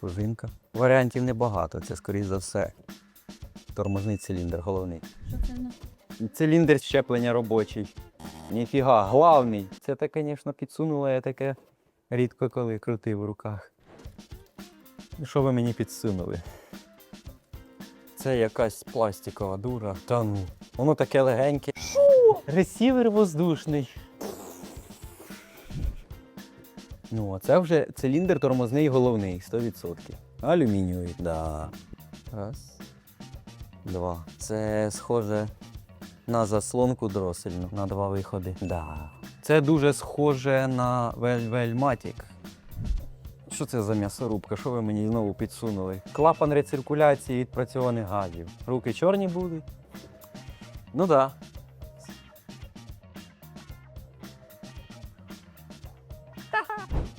пружинка. Варіантів небагато, це скоріш за все. Тормозний циліндр головний. Що це в нас? Циліндр щеплення робочий. Ніфіга, главний. Це те, звісно, підсунуло, я таке рідко коли крутив у руках. Ну, Що ви мені підсунули? Це якась пластикова дура. Та ну. Воно таке легеньке. Що? Ресівер воздушний. Ну, а це вже циліндр тормозний головний, 100%. Алюмінієвий, да. Раз. Два. Це схоже на заслонку дросельну на два виходи. Да. Це дуже схоже на вель- вельматік. Що це за м'ясорубка? Що ви мені знову підсунули? Клапан рециркуляції відпрацьованих газів. Руки чорні будуть? Ну так. Да. Ah!